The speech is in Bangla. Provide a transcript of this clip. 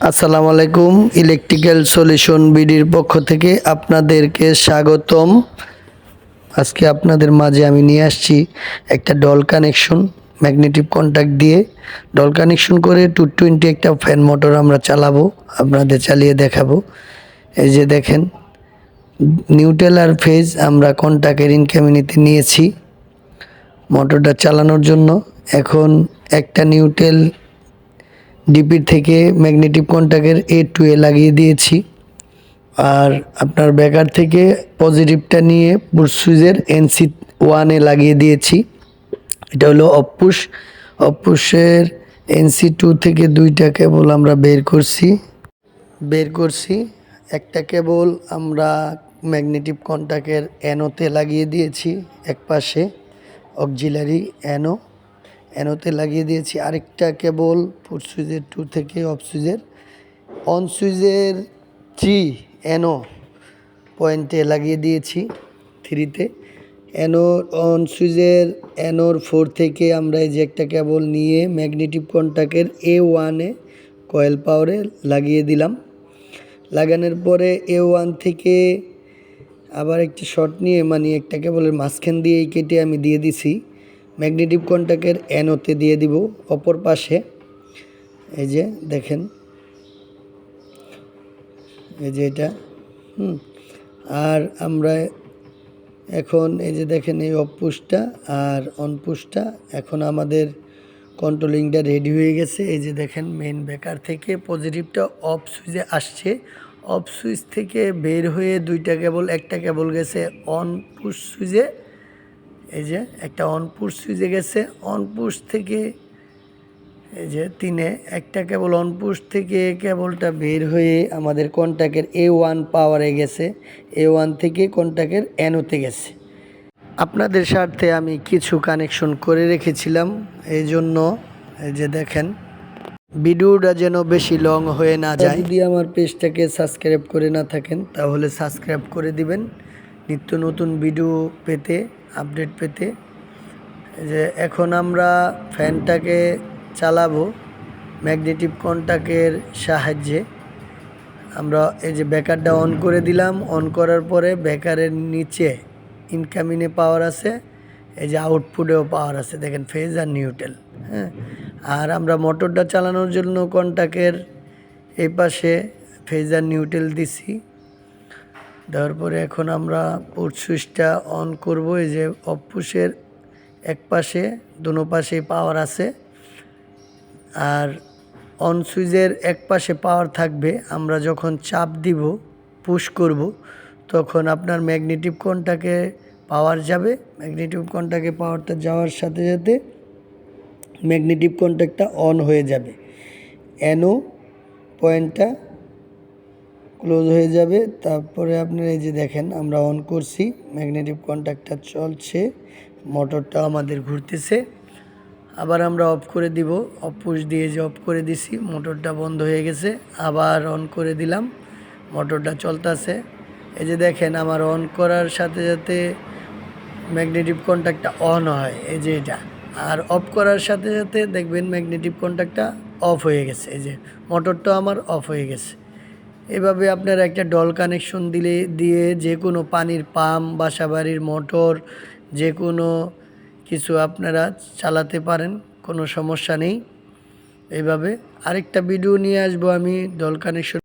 আসসালামু আলাইকুম ইলেকট্রিক্যাল সলিউশন বিডির পক্ষ থেকে আপনাদেরকে স্বাগতম। আজকে আপনাদের মাঝে আমি নিয়ে আসছি একটা ডল কানেকশন ম্যাগনেটিক কন্ট্যাক্ট দিয়ে। ডল কানেকশন করে টু টোয়েন্টি একটা ফ্যান মোটর আমরা চালাবো, আপনাদের চালিয়ে দেখাবো। এই যে দেখেন নিউট্রাল আর ফেজ আমরা কন্ট্যাক্টের ইনকামিনিতে নিয়েছি। মোটরটা চালানোর জন্য এখন একটা নিউট্রাল ডিপির থেকে ম্যাগনেটিক কন্ট্যাক্টের এ টু এ লাগিয়ে দিয়েছি। আর আপনার ব্যাকার থেকে পজিটিভটা নিয়ে সুইচের এনসি ওয়ানে লাগিয়ে দিয়েছি। এটা হলো অপুশ অপুশের এনসি টু থেকে দুইটা কেবল আমরা বের করছি। বের করছি। একটা কেবল আমরা ম্যাগনেটিক কন্ট্যাক্টের অ্যানোতে লাগিয়ে দিয়েছি, এক পাশে। অক্সিলারি অ্যানো অ্যানোতে লাগিয়ে দিয়েছি আরেকটা কেবল ফুট সুইচের টু থেকে অফ সুইচের অন সুইচের থ্রি অ্যানো পয়েন্টে লাগিয়ে দিয়েছি থ্রিতে অ্যানোর অন সুইচের অ্যানোর ফোর থেকে আমরা এই যে একটা কেবল নিয়ে ম্যাগনেটিক কন্ট্যাক্টের এ ওয়ানে কয়েল পাওয়ারে লাগিয়ে দিলাম। লাগানোর পরে এ ওয়ান থেকে আবার একটি শর্ট নিয়ে মানে একটা কেবলের মাঝখান দিয়ে এই কেটে আমি দিয়ে দিছি। ম্যাগনেটিক কন্ট্যাক্টের অ্যানোতে দিয়ে দিব অপর পাশে। এই যে দেখেন। এই যে এটা। হুম। আর আমরা এখন এই যে দেখেন এই অফপুষটা আর অনপুষটা এখন আমাদের কন্ট্রোলিংটা রেডি হয়ে গেছে। এই যে দেখেন মেন বেকার থেকে পজিটিভটা অফ সুইচে আসছে। অফ সুইচ থেকে বের হয়ে দুইটা কেবল একটা কেবল গেছে অন পুশ সুইচে এই যে একটা অনপুশ সুইচে গেছে অনপুশ থেকে এই যে তিনে একটা কেবল অনপুশ থেকে কেবলটা বের হয়ে আমাদের কন্ট্যাক্টের এ ওয়ান পাওয়ারে গেছে এ ওয়ান থেকে কন্ট্যাক্টের অ্যানোতে গেছে। আপনাদের স্বার্থে আমি কিছু কানেকশন করে রেখেছিলাম, এই জন্য এই যে দেখেন, ভিডিওটা যেন বেশি লং হয়ে না যায়। যদি আমার পেজটাকে সাবস্ক্রাইব করে না থাকেন, তাহলে সাবস্ক্রাইব করে দিবেন। নিত্য নতুন ভিডিও পেতে আপডেট পেতে। যে এখন আমরা ফ্যানটাকে চালাবো, ম্যাগনেটিক কন্ট্যাক্টের সাহায্যে। আমরা এই যে ব্যাকারটা অন করে দিলাম, অন করার পরে ব্যাকারের নিচে ইনকামিংয়ে পাওয়ার আছে, এই যে আউটপুটেও পাওয়ার আছে, দেখেন ফেজ আর নিউট্রাল হ্যাঁ। আর আমরা মোটরটা চালানোর জন্য কন্ট্যাক্টের এই পাশে ফেজ আর নিউট্রাল দিছি। দেওয়ার পরে এখন আমরা পোর্ট সুইচটা অন করব, এই যে অপুষের এক পাশে, দুনো পাশে পাওয়ার আছে। আর অন সুইচের এক পাশে পাওয়ার থাকবে, আমরা যখন চাপ দিব পুশ করব, তখন আপনার ম্যাগনেটিক কোনটাকে পাওয়ার যাবে। ম্যাগনেটিক কন্টাকে পাওয়ারটা যাওয়ার সাথে সাথে ম্যাগনেটিক কন্ট্যাক্টটা অন হয়ে যাবে। অ্যানো পয়েন্টটা ক্লোজ হয়ে যাবে। তারপরে আপনার এই যে দেখেন, আমরা অন করছি। ম্যাগনেটিক কন্ট্যাক্টটা চলছে। মোটরটা আমাদের ঘুরতেছে। আবার আমরা অফ করে দিব। অফ পুশ দিয়ে যে অফ করে দিছি মোটরটা বন্ধ হয়ে গেছে। আবার অন করে দিলাম। মোটরটা চলতেছে। এই যে দেখেন, আমার অন করার সাথে সাথে ম্যাগনেটিক কন্ট্যাক্টটা অন হয়। এই যে এটা। আর অফ করার সাথে সাথে দেখবেন ম্যাগনেটিক কন্ট্যাক্টটা অফ হয়ে গেছে। এই যে মোটরটা আমার অফ হয়ে গেছে। এভাবে আপনার একটা ডল কানেকশন দিলে, দিয়ে যে কোনো পানির পাম্প বাসাবাড়ির মোটর যে কোনো কিছু আপনারা চালাতে পারেন, কোনো সমস্যা নেই। এভাবে আরেকটা ভিডিও নিয়ে আসব আমি ডল কানেকশন